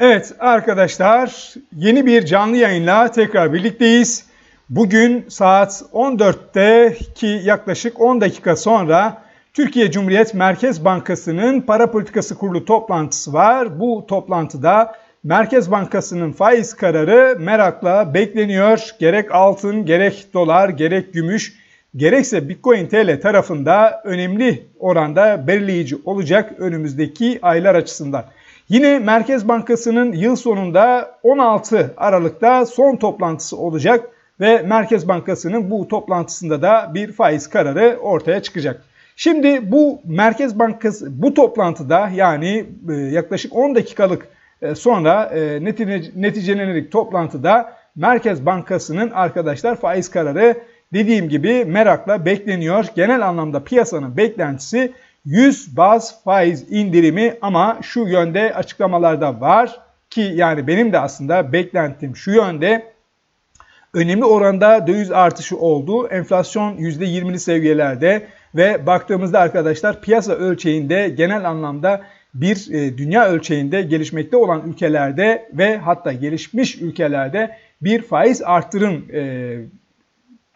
Evet arkadaşlar yeni bir canlı yayınla tekrar birlikteyiz. Bugün saat 14'te ki yaklaşık 10 dakika sonra Türkiye Cumhuriyet Merkez Bankası'nın para politikası kurulu toplantısı var. Bu toplantıda Merkez Bankası'nın faiz kararı merakla bekleniyor. Gerek altın, gerek dolar, gerek gümüş, gerekse Bitcoin TL tarafında önemli oranda belirleyici olacak önümüzdeki aylar açısından. Yine Merkez Bankası'nın yıl sonunda 16 Aralık'ta son toplantısı olacak ve Merkez Bankası'nın bu toplantısında da bir faiz kararı ortaya çıkacak. Şimdi bu Merkez Bankası bu toplantıda yani e, yaklaşık 10 dakikalık e, sonra e, neticelenerek toplantıda Merkez Bankası'nın arkadaşlar faiz kararı dediğim gibi merakla bekleniyor. Genel anlamda piyasanın beklentisi 100 baz faiz indirimi ama şu yönde açıklamalarda var ki yani benim de aslında beklentim şu yönde önemli oranda döviz artışı oldu. Enflasyon %20'li seviyelerde ve baktığımızda arkadaşlar piyasa ölçeğinde genel anlamda bir e, dünya ölçeğinde gelişmekte olan ülkelerde ve hatta gelişmiş ülkelerde bir faiz arttırım e,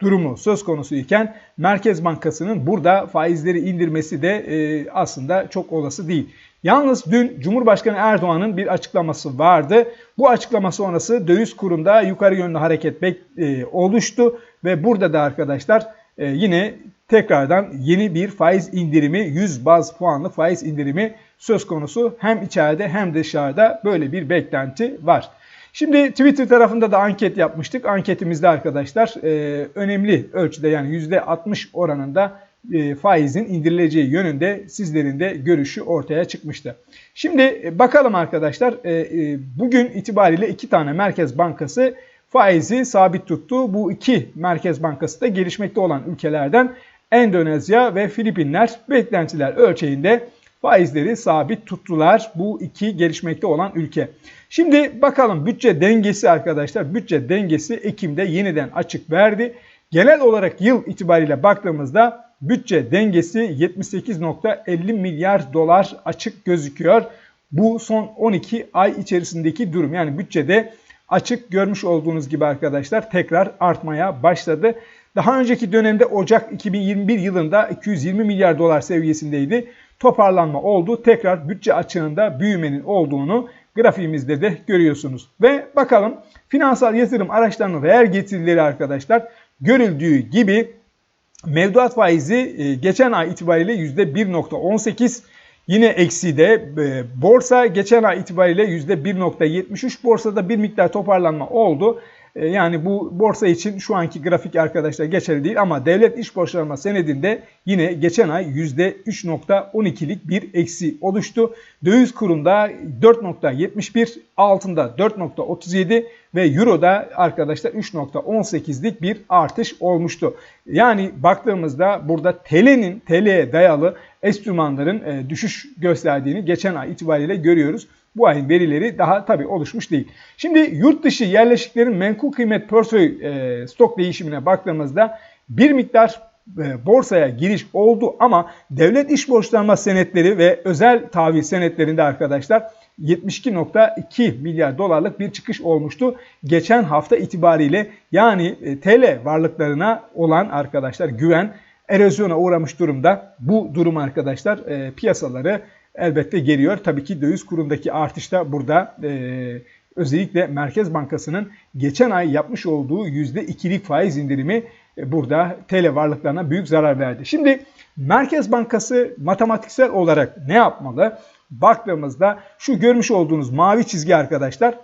durumu söz konusu iken Merkez Bankası'nın burada faizleri indirmesi de e, aslında çok olası değil. Yalnız dün Cumhurbaşkanı Erdoğan'ın bir açıklaması vardı. Bu açıklama sonrası döviz kurunda yukarı yönlü hareket e, oluştu ve burada da arkadaşlar e, yine tekrardan yeni bir faiz indirimi 100 baz puanlı faiz indirimi söz konusu hem içeride hem dışarıda böyle bir beklenti var. Şimdi Twitter tarafında da anket yapmıştık. Anketimizde arkadaşlar e, önemli ölçüde yani %60 oranında e, faizin indirileceği yönünde sizlerin de görüşü ortaya çıkmıştı. Şimdi e, bakalım arkadaşlar e, e, bugün itibariyle iki tane merkez bankası faizi sabit tuttu. Bu iki merkez bankası da gelişmekte olan ülkelerden Endonezya ve Filipinler beklentiler ölçeğinde faizleri sabit tuttular bu iki gelişmekte olan ülke. Şimdi bakalım bütçe dengesi arkadaşlar. Bütçe dengesi Ekim'de yeniden açık verdi. Genel olarak yıl itibariyle baktığımızda bütçe dengesi 78.50 milyar dolar açık gözüküyor. Bu son 12 ay içerisindeki durum. Yani bütçede açık görmüş olduğunuz gibi arkadaşlar tekrar artmaya başladı. Daha önceki dönemde Ocak 2021 yılında 220 milyar dolar seviyesindeydi. Toparlanma oldu. Tekrar bütçe açığında büyümenin olduğunu grafiğimizde de görüyorsunuz. Ve bakalım finansal yatırım araçlarının reel getirileri arkadaşlar görüldüğü gibi mevduat faizi e, geçen ay itibariyle %1.18 Yine eksi de e, borsa geçen ay itibariyle %1.73 borsada bir miktar toparlanma oldu. E, yani bu borsa için şu anki grafik arkadaşlar geçerli değil ama devlet iş borçlanma senedinde yine geçen ay %3.12'lik bir eksi oluştu. Döviz kurunda 4.71, altında 4.37 ve Euro'da arkadaşlar 3.18'lik bir artış olmuştu. Yani baktığımızda burada TL'nin TL'ye dayalı enstrümanların e, düşüş gösterdiğini geçen ay itibariyle görüyoruz. Bu ayın verileri daha tabii oluşmuş değil. Şimdi yurt dışı yerleşiklerin menkul kıymet portföy e, stok değişimine baktığımızda bir miktar e, borsaya giriş oldu ama devlet iş borçlanma senetleri ve özel tahvil senetlerinde arkadaşlar 72.2 milyar dolarlık bir çıkış olmuştu. Geçen hafta itibariyle yani e, TL varlıklarına olan arkadaşlar güven erozyona uğramış durumda. Bu durum arkadaşlar e, piyasaları elbette geliyor. Tabii ki döviz kurundaki artış da burada e, özellikle Merkez Bankası'nın geçen ay yapmış olduğu %2'lik faiz indirimi e, burada TL varlıklarına büyük zarar verdi. Şimdi Merkez Bankası matematiksel olarak ne yapmalı? Baktığımızda şu görmüş olduğunuz mavi çizgi arkadaşlar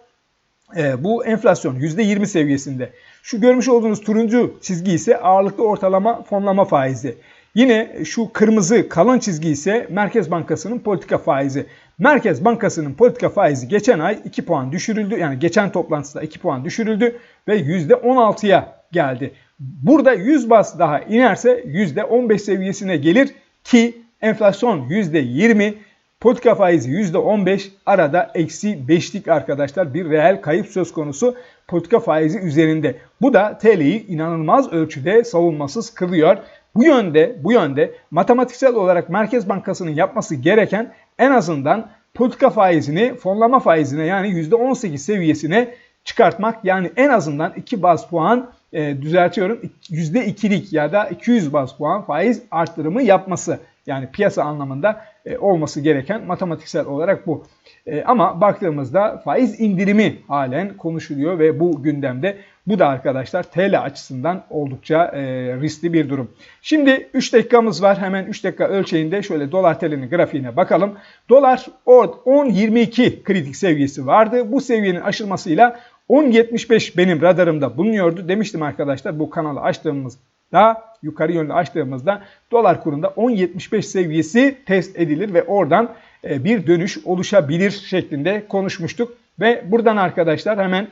e, bu enflasyon %20 seviyesinde. Şu görmüş olduğunuz turuncu çizgi ise ağırlıklı ortalama fonlama faizi. Yine şu kırmızı kalın çizgi ise Merkez Bankası'nın politika faizi. Merkez Bankası'nın politika faizi geçen ay 2 puan düşürüldü. Yani geçen toplantıda 2 puan düşürüldü ve %16'ya geldi. Burada 100 bas daha inerse %15 seviyesine gelir ki enflasyon %20, politika faizi %15 arada eksi 5'lik arkadaşlar bir reel kayıp söz konusu politika faizi üzerinde. Bu da TL'yi inanılmaz ölçüde savunmasız kılıyor. Bu yönde, bu yönde matematiksel olarak Merkez Bankası'nın yapması gereken en azından politika faizini fonlama faizine yani %18 seviyesine çıkartmak yani en azından 2 baz puan e, düzeltiyorum %2'lik ya da 200 baz puan faiz arttırımı yapması. Yani piyasa anlamında e, olması gereken matematiksel olarak bu. E, ama baktığımızda faiz indirimi halen konuşuluyor ve bu gündemde. Bu da arkadaşlar TL açısından oldukça e, riskli bir durum. Şimdi 3 dakikamız var. Hemen 3 dakika ölçeğinde şöyle dolar TL'nin grafiğine bakalım. Dolar 10.22 kritik seviyesi vardı. Bu seviyenin aşılmasıyla 10.75 benim radarımda bulunuyordu. Demiştim arkadaşlar bu kanalı açtığımızda yukarı yönlü açtığımızda dolar kurunda 10.75 seviyesi test edilir ve oradan e, bir dönüş oluşabilir şeklinde konuşmuştuk. Ve buradan arkadaşlar hemen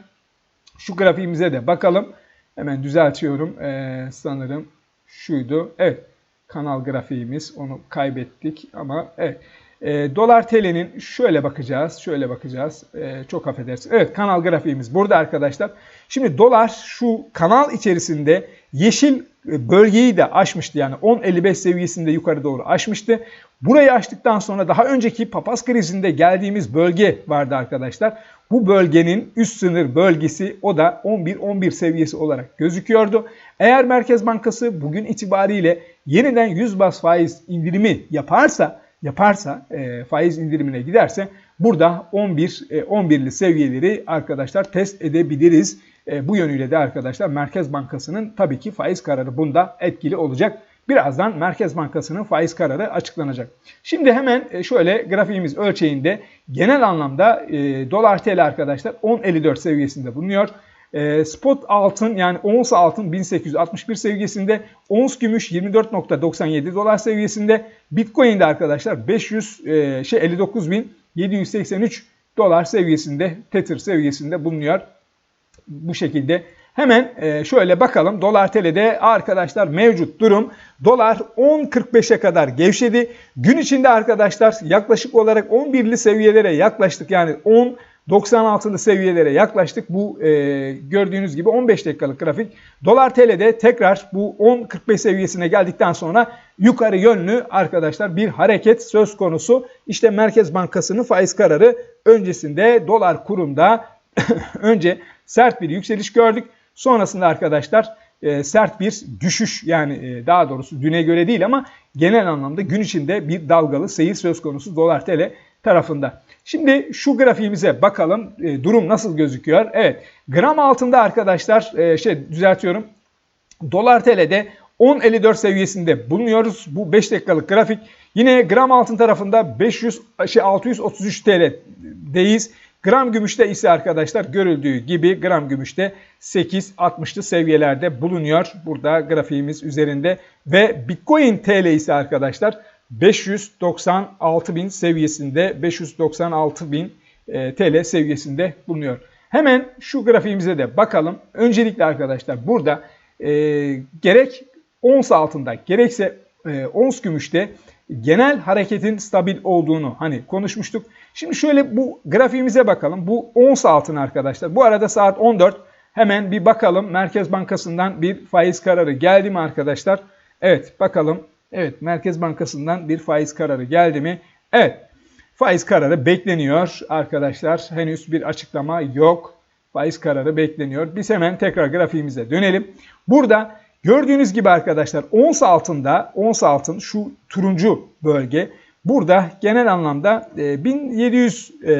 şu grafiğimize de bakalım. Hemen düzeltiyorum. Ee, sanırım şuydu. Evet kanal grafiğimiz onu kaybettik ama evet. E, dolar TL'nin şöyle bakacağız. Şöyle bakacağız. E, çok affedersin. Evet kanal grafiğimiz burada arkadaşlar. Şimdi dolar şu kanal içerisinde yeşil e, bölgeyi de aşmıştı. Yani 10.55 seviyesinde yukarı doğru aşmıştı. Burayı aştıktan sonra daha önceki papaz krizinde geldiğimiz bölge vardı arkadaşlar. Bu bölgenin üst sınır bölgesi o da 11-11 seviyesi olarak gözüküyordu. Eğer Merkez Bankası bugün itibariyle yeniden 100 bas faiz indirimi yaparsa yaparsa e, faiz indirimine giderse burada 11 e, 11'li seviyeleri arkadaşlar test edebiliriz. E, bu yönüyle de arkadaşlar Merkez Bankası'nın tabii ki faiz kararı bunda etkili olacak. Birazdan Merkez Bankası'nın faiz kararı açıklanacak. Şimdi hemen e, şöyle grafiğimiz ölçeğinde genel anlamda e, dolar TL arkadaşlar 10.54 seviyesinde bulunuyor. E, spot altın yani ons altın 1861 seviyesinde, ons gümüş 24.97 dolar seviyesinde, Bitcoin de arkadaşlar 500 e, şey 59.783 dolar seviyesinde, Tether seviyesinde bulunuyor. Bu şekilde Hemen e, şöyle bakalım dolar TL'de arkadaşlar mevcut durum. Dolar 10.45'e kadar gevşedi. Gün içinde arkadaşlar yaklaşık olarak 11'li seviyelere yaklaştık. Yani 10 96'lı seviyelere yaklaştık. Bu e, gördüğünüz gibi 15 dakikalık grafik. Dolar TL'de tekrar bu 10.45 seviyesine geldikten sonra yukarı yönlü arkadaşlar bir hareket söz konusu. İşte Merkez Bankası'nın faiz kararı öncesinde dolar kurunda önce sert bir yükseliş gördük. Sonrasında arkadaşlar e, sert bir düşüş yani e, daha doğrusu düne göre değil ama genel anlamda gün içinde bir dalgalı seyir söz konusu dolar tl tarafında. Şimdi şu grafiğimize bakalım e, durum nasıl gözüküyor. Evet gram altında arkadaşlar e, şey düzeltiyorum dolar TL'de 10.54 seviyesinde bulunuyoruz. Bu 5 dakikalık grafik. Yine gram altın tarafında 500 şey 633 TL'deyiz. Gram gümüşte ise arkadaşlar görüldüğü gibi gram gümüşte 8.60'lı seviyelerde bulunuyor. Burada grafiğimiz üzerinde ve Bitcoin TL ise arkadaşlar 596 bin seviyesinde 596 bin e, TL seviyesinde bulunuyor. Hemen şu grafiğimize de bakalım. Öncelikle arkadaşlar burada e, gerek ons altında gerekse e, ons gümüşte genel hareketin stabil olduğunu hani konuşmuştuk. Şimdi şöyle bu grafiğimize bakalım. Bu ons altın arkadaşlar. Bu arada saat 14. Hemen bir bakalım Merkez Bankası'ndan bir faiz kararı geldi mi arkadaşlar? Evet bakalım. Evet Merkez Bankası'ndan bir faiz kararı geldi mi? Evet faiz kararı bekleniyor arkadaşlar. Henüz bir açıklama yok. Faiz kararı bekleniyor. Biz hemen tekrar grafiğimize dönelim. Burada gördüğünüz gibi arkadaşlar ons altında, ons altın şu turuncu bölge Burada genel anlamda 1700 e,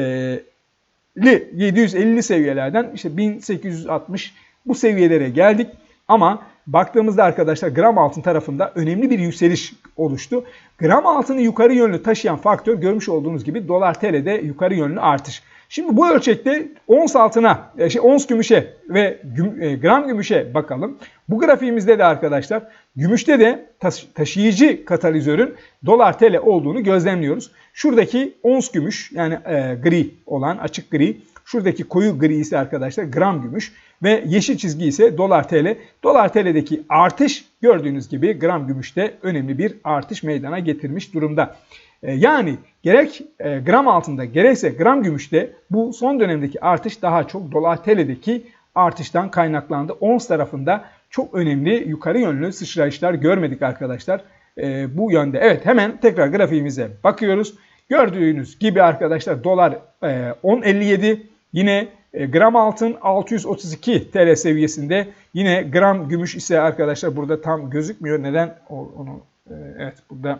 750 e, seviyelerden işte 1860 bu seviyelere geldik. Ama baktığımızda arkadaşlar gram altın tarafında önemli bir yükseliş oluştu. Gram altını yukarı yönlü taşıyan faktör görmüş olduğunuz gibi dolar TL'de yukarı yönlü artış. Şimdi bu ölçekte ons altına, e, şey, ons gümüşe ve güm, e, gram gümüşe bakalım. Bu grafiğimizde de arkadaşlar gümüşte de taşıyıcı katalizörün dolar TL olduğunu gözlemliyoruz. Şuradaki ons gümüş yani e, gri olan açık gri. Şuradaki koyu gri ise arkadaşlar gram gümüş ve yeşil çizgi ise dolar TL. Dolar TL'deki artış gördüğünüz gibi gram gümüşte önemli bir artış meydana getirmiş durumda. E, yani gerek e, gram altında gerekse gram gümüşte bu son dönemdeki artış daha çok dolar TL'deki artıştan kaynaklandı. Ons tarafında çok önemli yukarı yönlü sıçrayışlar görmedik arkadaşlar. E, bu yönde. Evet hemen tekrar grafiğimize bakıyoruz. Gördüğünüz gibi arkadaşlar dolar e, 10.57 yine e, gram altın 632 TL seviyesinde. Yine gram gümüş ise arkadaşlar burada tam gözükmüyor. Neden? Onu e, evet burada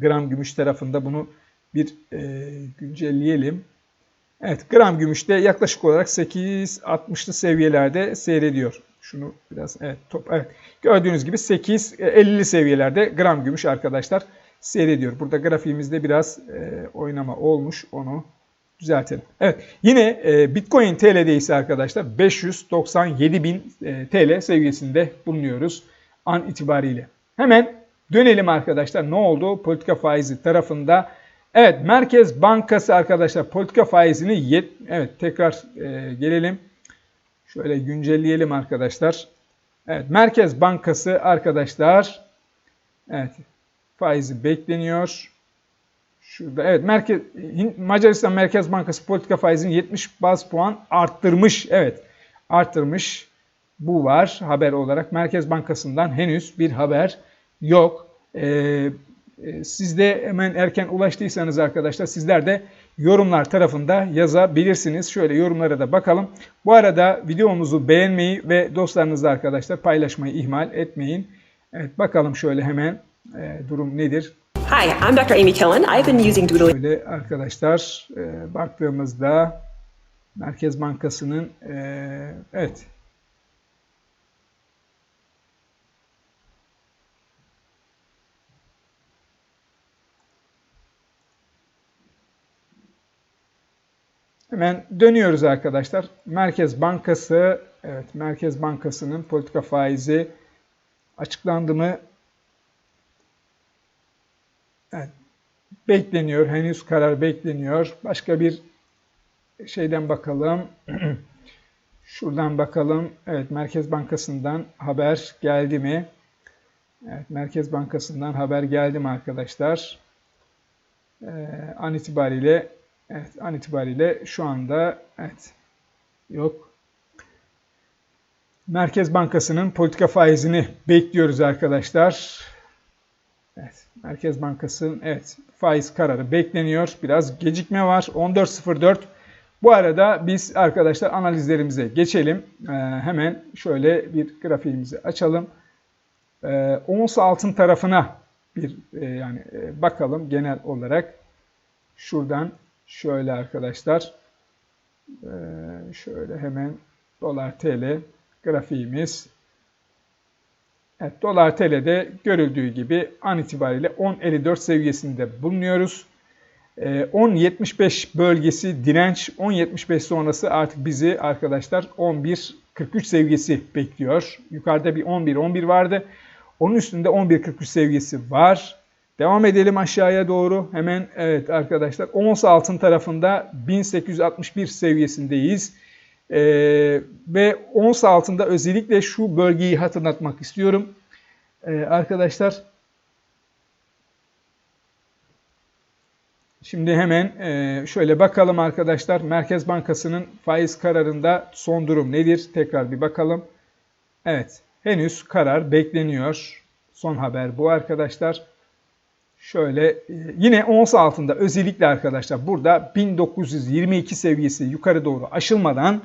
gram gümüş tarafında bunu bir e, güncelleyelim. Evet gram gümüşte yaklaşık olarak 8.60'lı seviyelerde seyrediyor. Şunu biraz evet top evet gördüğünüz gibi 8.50'li seviyelerde gram gümüş arkadaşlar seyrediyor. Burada grafiğimizde biraz e, oynama olmuş onu düzeltelim. Evet yine e, Bitcoin TL'de ise arkadaşlar 597 bin e, TL seviyesinde bulunuyoruz an itibariyle. Hemen dönelim arkadaşlar ne oldu politika faizi tarafında. Evet Merkez Bankası arkadaşlar politika faizini yet evet tekrar e, gelelim. Şöyle güncelleyelim arkadaşlar. Evet Merkez Bankası arkadaşlar evet faizi bekleniyor. Şurada evet Merkez Macaristan Merkez Bankası politika faizini 70 baz puan arttırmış. Evet arttırmış. Bu var haber olarak. Merkez Bankası'ndan henüz bir haber yok. Ee, siz de hemen erken ulaştıysanız arkadaşlar sizler de yorumlar tarafında yazabilirsiniz. Şöyle yorumlara da bakalım. Bu arada videomuzu beğenmeyi ve dostlarınızla arkadaşlar paylaşmayı ihmal etmeyin. Evet bakalım şöyle hemen e, durum nedir? Hi, I'm Dr. Amy Killen. I've been using Doodle. Şöyle arkadaşlar e, baktığımızda Merkez Bankası'nın e, evet Hemen dönüyoruz arkadaşlar. Merkez Bankası, evet Merkez Bankası'nın politika faizi açıklandı mı Evet, bekleniyor. Henüz karar bekleniyor. Başka bir şeyden bakalım. Şuradan bakalım. Evet, Merkez Bankası'ndan haber geldi mi? Evet, Merkez Bankası'ndan haber geldi mi arkadaşlar? Ee, an itibariyle evet, an itibariyle şu anda evet yok. Merkez Bankası'nın politika faizini bekliyoruz arkadaşlar. Evet, Merkez Bankası'nın evet faiz kararı bekleniyor. Biraz gecikme var. 14.04. Bu arada biz arkadaşlar analizlerimize geçelim. Ee, hemen şöyle bir grafiğimizi açalım. Ee, ons altın tarafına bir e, yani e, bakalım genel olarak. Şuradan şöyle arkadaşlar. Ee, şöyle hemen dolar TL grafiğimiz Evet, dolar TL'de görüldüğü gibi an itibariyle 10.54 seviyesinde bulunuyoruz. 10.75 ee, bölgesi direnç, 10.75 sonrası artık bizi arkadaşlar 11.43 seviyesi bekliyor. Yukarıda bir 11.11 vardı. Onun üstünde 11.43 seviyesi var. Devam edelim aşağıya doğru. Hemen evet arkadaşlar ons altın tarafında 1861 seviyesindeyiz. Ee, ve ons altında özellikle şu bölgeyi hatırlatmak istiyorum. Ee, arkadaşlar şimdi hemen e, şöyle bakalım arkadaşlar. Merkez Bankası'nın faiz kararında son durum nedir? Tekrar bir bakalım. Evet henüz karar bekleniyor. Son haber bu arkadaşlar. Şöyle e, yine ons altında özellikle arkadaşlar burada 1922 seviyesi yukarı doğru aşılmadan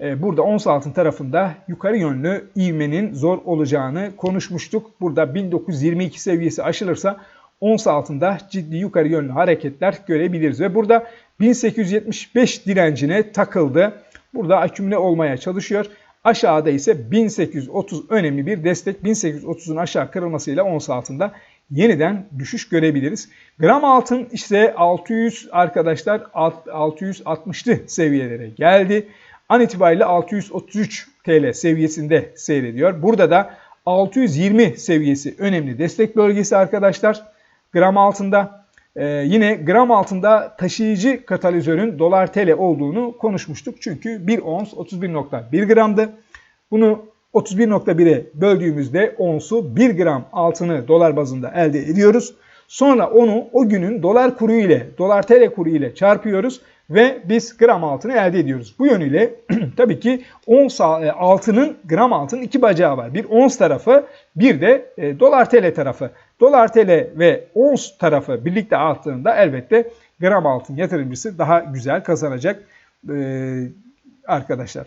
e, burada ons altın tarafında yukarı yönlü ivmenin zor olacağını konuşmuştuk. Burada 1922 seviyesi aşılırsa ons altında ciddi yukarı yönlü hareketler görebiliriz. Ve burada 1875 direncine takıldı. Burada akümüle olmaya çalışıyor. Aşağıda ise 1830 önemli bir destek. 1830'un aşağı kırılmasıyla ons altında yeniden düşüş görebiliriz. Gram altın ise 600 arkadaşlar 660'lı seviyelere geldi. An itibariyle 633 TL seviyesinde seyrediyor. Burada da 620 seviyesi önemli destek bölgesi arkadaşlar. Gram altında ee, yine gram altında taşıyıcı katalizörün dolar TL olduğunu konuşmuştuk. Çünkü 1 ons 31.1 gramdı. Bunu 31.1'e böldüğümüzde onsu 1 gram altını dolar bazında elde ediyoruz. Sonra onu o günün dolar kuru ile, dolar TL kuru ile çarpıyoruz ve biz gram altını elde ediyoruz. Bu yönüyle tabii ki ons e, altının gram altının iki bacağı var. Bir ons tarafı bir de e, dolar TL tarafı. Dolar TL ve ons tarafı birlikte arttığında elbette gram altın yatırımcısı daha güzel kazanacak e, arkadaşlar.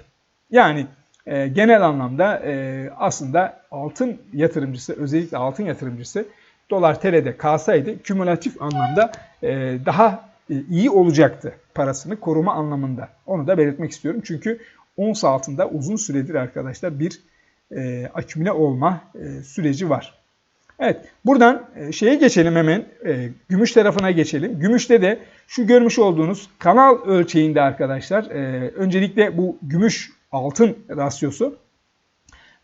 Yani e, genel anlamda e, aslında altın yatırımcısı özellikle altın yatırımcısı dolar TL'de kalsaydı kümülatif anlamda e, daha e, iyi olacaktı parasını koruma anlamında. Onu da belirtmek istiyorum. Çünkü ons altında uzun süredir arkadaşlar bir e, akümüle olma e, süreci var. Evet buradan e, şeye geçelim hemen e, gümüş tarafına geçelim. Gümüşte de şu görmüş olduğunuz kanal ölçeğinde arkadaşlar e, öncelikle bu gümüş altın rasyosu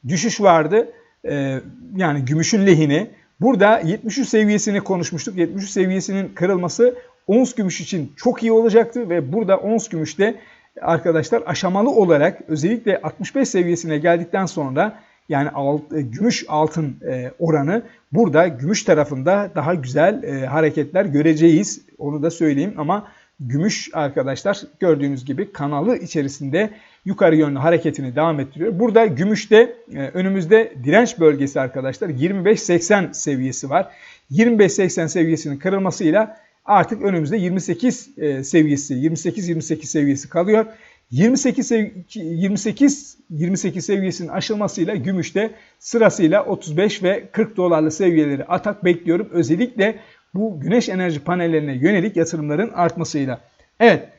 düşüş vardı. E, yani gümüşün lehine. Burada 73 seviyesini konuşmuştuk. 73 seviyesinin kırılması ons gümüş için çok iyi olacaktı ve burada ons gümüşte arkadaşlar aşamalı olarak özellikle 65 seviyesine geldikten sonra yani alt, e, gümüş altın e, oranı burada gümüş tarafında daha güzel e, hareketler göreceğiz. Onu da söyleyeyim ama gümüş arkadaşlar gördüğünüz gibi kanalı içerisinde yukarı yönlü hareketini devam ettiriyor. Burada gümüşte önümüzde direnç bölgesi arkadaşlar 25-80 seviyesi var. 25-80 seviyesinin kırılmasıyla artık önümüzde 28 seviyesi 28-28 seviyesi kalıyor. 28 28 28 seviyesinin aşılmasıyla gümüşte sırasıyla 35 ve 40 dolarlı seviyeleri atak bekliyorum. Özellikle bu güneş enerji panellerine yönelik yatırımların artmasıyla. Evet.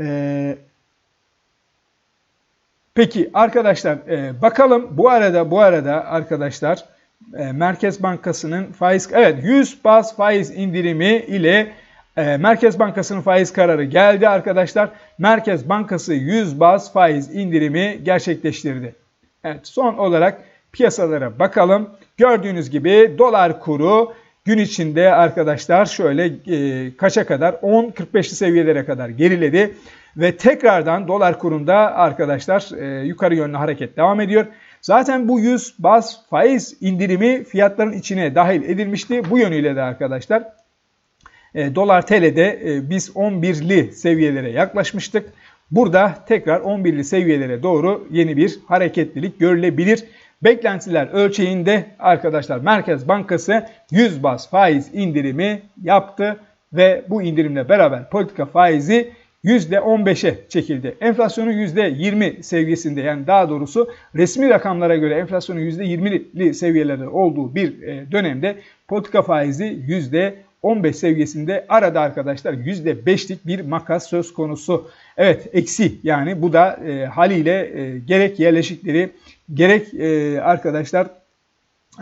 Ee, peki arkadaşlar e, bakalım bu arada bu arada arkadaşlar e, Merkez Bankası'nın faiz evet 100 bas faiz indirimi ile e, Merkez Bankası'nın faiz kararı geldi arkadaşlar. Merkez Bankası 100 baz faiz indirimi gerçekleştirdi. Evet son olarak piyasalara bakalım. Gördüğünüz gibi dolar kuru gün içinde arkadaşlar şöyle e, kaça kadar 10-45'li seviyelere kadar geriledi. Ve tekrardan dolar kurunda arkadaşlar e, yukarı yönlü hareket devam ediyor. Zaten bu 100 baz faiz indirimi fiyatların içine dahil edilmişti. Bu yönüyle de arkadaşlar e, dolar TL'de e, biz 11'li seviyelere yaklaşmıştık. Burada tekrar 11'li seviyelere doğru yeni bir hareketlilik görülebilir. Beklentiler ölçeğinde arkadaşlar Merkez Bankası 100 bas faiz indirimi yaptı ve bu indirimle beraber politika faizi %15'e çekildi. Enflasyonun %20 seviyesinde yani daha doğrusu resmi rakamlara göre enflasyonun %20'li seviyelerde olduğu bir e, dönemde politika faizi %15 15 seviyesinde arada arkadaşlar %5'lik bir makas söz konusu. Evet eksi yani bu da e, haliyle e, gerek yerleşikleri gerek e, arkadaşlar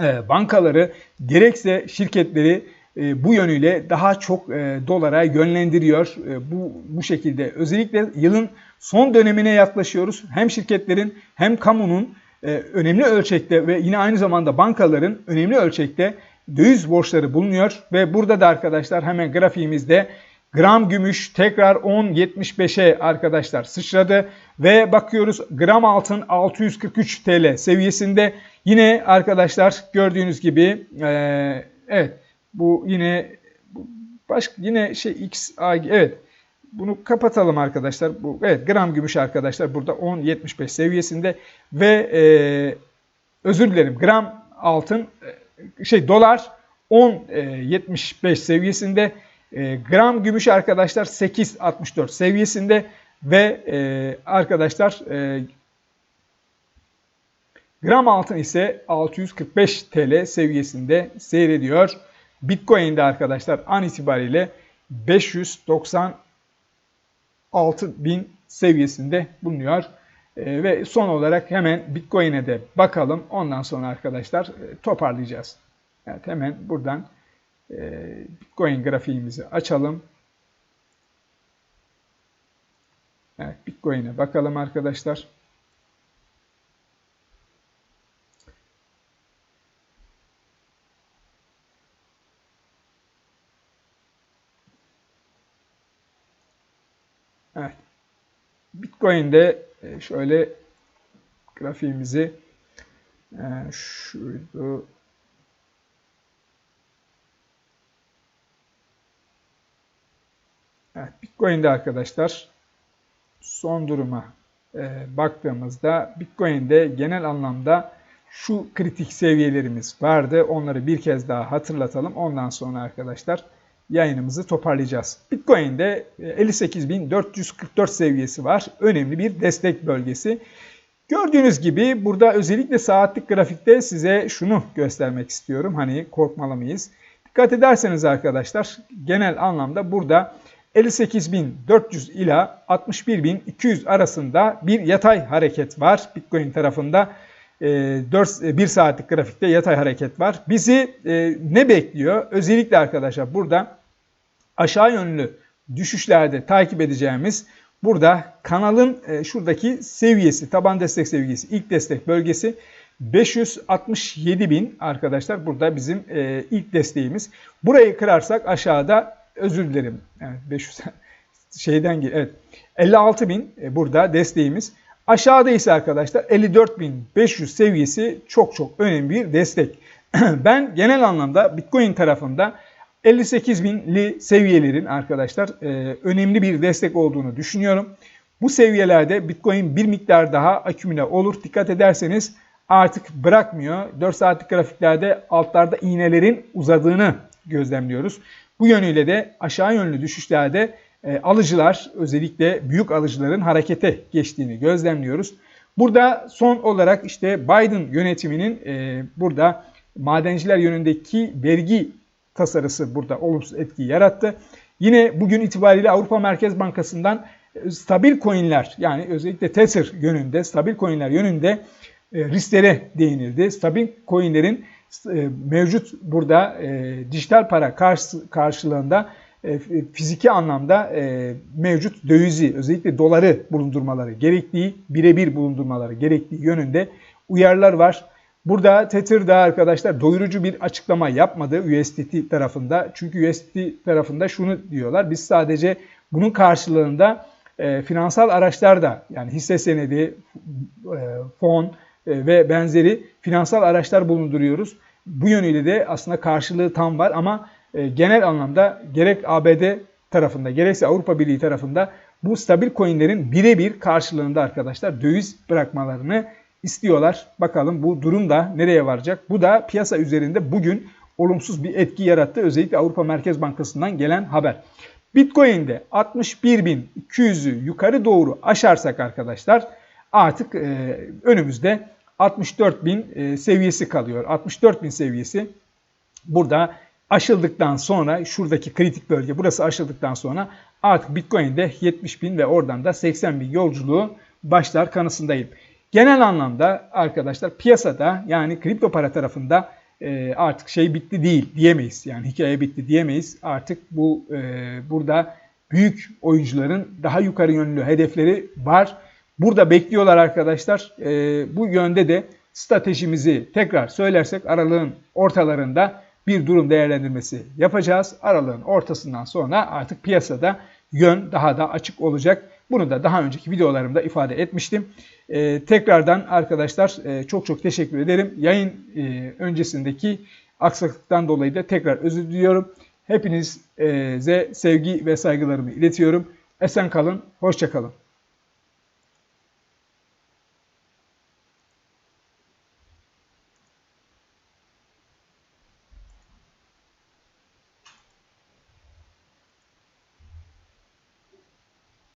e, bankaları gerekse şirketleri e, bu yönüyle daha çok e, dolara yönlendiriyor. E, bu, bu şekilde özellikle yılın son dönemine yaklaşıyoruz. Hem şirketlerin hem kamunun e, önemli ölçekte ve yine aynı zamanda bankaların önemli ölçekte döviz borçları bulunuyor ve burada da arkadaşlar hemen grafiğimizde gram gümüş tekrar 10.75'e arkadaşlar sıçradı ve bakıyoruz gram altın 643 TL seviyesinde yine arkadaşlar gördüğünüz gibi e, evet bu yine başka yine şey X evet bunu kapatalım arkadaşlar. Bu evet gram gümüş arkadaşlar burada 10.75 seviyesinde ve e, özür dilerim gram altın şey dolar 10.75 e, seviyesinde. E, gram gümüş arkadaşlar 8.64 seviyesinde ve e, arkadaşlar gram altın ise 645 TL seviyesinde seyrediyor. Bitcoin'de arkadaşlar an itibariyle 596 bin seviyesinde bulunuyor. E, ve son olarak hemen Bitcoin'e de bakalım. Ondan sonra arkadaşlar e, toparlayacağız. Evet hemen buradan e, Bitcoin grafiğimizi açalım. Evet Bitcoin'e bakalım arkadaşlar. Evet. Bitcoin'de e, şöyle grafiğimizi e, şuydu Evet, Bitcoin'de arkadaşlar son duruma e, baktığımızda Bitcoin'de genel anlamda şu kritik seviyelerimiz vardı. Onları bir kez daha hatırlatalım. Ondan sonra arkadaşlar yayınımızı toparlayacağız. Bitcoin'de 58.444 seviyesi var. Önemli bir destek bölgesi. Gördüğünüz gibi burada özellikle saatlik grafikte size şunu göstermek istiyorum. Hani korkmalı mıyız? Dikkat ederseniz arkadaşlar genel anlamda burada 58.400 ila 61.200 arasında bir yatay hareket var Bitcoin tarafında. 4 1 e, saatlik grafikte yatay hareket var. Bizi e, ne bekliyor? Özellikle arkadaşlar burada aşağı yönlü düşüşlerde takip edeceğimiz burada kanalın e, şuradaki seviyesi, taban destek seviyesi, ilk destek bölgesi 567 bin arkadaşlar burada bizim ilk desteğimiz. Burayı kırarsak aşağıda özür dilerim. Evet 500 şeyden evet 56 bin burada desteğimiz. Aşağıda ise arkadaşlar 54.500 seviyesi çok çok önemli bir destek. ben genel anlamda Bitcoin tarafında 58.000'li seviyelerin arkadaşlar e, önemli bir destek olduğunu düşünüyorum. Bu seviyelerde Bitcoin bir miktar daha akümüle olur. Dikkat ederseniz artık bırakmıyor. 4 saatlik grafiklerde altlarda iğnelerin uzadığını gözlemliyoruz. Bu yönüyle de aşağı yönlü düşüşlerde e, alıcılar özellikle büyük alıcıların harekete geçtiğini gözlemliyoruz. Burada son olarak işte Biden yönetiminin e, burada madenciler yönündeki vergi tasarısı burada olumsuz etki yarattı. Yine bugün itibariyle Avrupa Merkez Bankası'ndan e, stabil coinler yani özellikle Tether yönünde stabil coinler yönünde risklere değinildi. Stabil coinlerin mevcut burada dijital para karşılığında e, fiziki anlamda e, mevcut dövizi özellikle doları bulundurmaları gerektiği, birebir bulundurmaları gerektiği yönünde uyarılar var. Burada Tether'da arkadaşlar doyurucu bir açıklama yapmadı USDT tarafında. Çünkü USDT tarafında şunu diyorlar. Biz sadece bunun karşılığında e, finansal araçlar da yani hisse senedi, e, fon e, ve benzeri finansal araçlar bulunduruyoruz. Bu yönüyle de aslında karşılığı tam var ama e, genel anlamda gerek ABD tarafında gerekse Avrupa Birliği tarafında bu stabil coinlerin birebir karşılığında arkadaşlar döviz bırakmalarını istiyorlar. Bakalım bu durum da nereye varacak? Bu da piyasa üzerinde bugün olumsuz bir etki yarattı. Özellikle Avrupa Merkez Bankası'ndan gelen haber. Bitcoin'de 61.200'ü yukarı doğru aşarsak arkadaşlar artık e, önümüzde 64.000 e, seviyesi kalıyor. 64.000 seviyesi burada aşıldıktan sonra şuradaki kritik bölge burası aşıldıktan sonra artık Bitcoin'de 70 bin ve oradan da 80 bin yolculuğu başlar kanısındayım. Genel anlamda arkadaşlar piyasada yani kripto para tarafında e, artık şey bitti değil diyemeyiz. Yani hikaye bitti diyemeyiz. Artık bu e, burada büyük oyuncuların daha yukarı yönlü hedefleri var. Burada bekliyorlar arkadaşlar. E, bu yönde de stratejimizi tekrar söylersek aralığın ortalarında bir durum değerlendirmesi yapacağız. Aralığın ortasından sonra artık piyasada yön daha da açık olacak. Bunu da daha önceki videolarımda ifade etmiştim. Ee, tekrardan arkadaşlar e, çok çok teşekkür ederim. Yayın e, öncesindeki aksaklıktan dolayı da tekrar özür diliyorum. Hepinize sevgi ve saygılarımı iletiyorum. Esen kalın, hoşça kalın.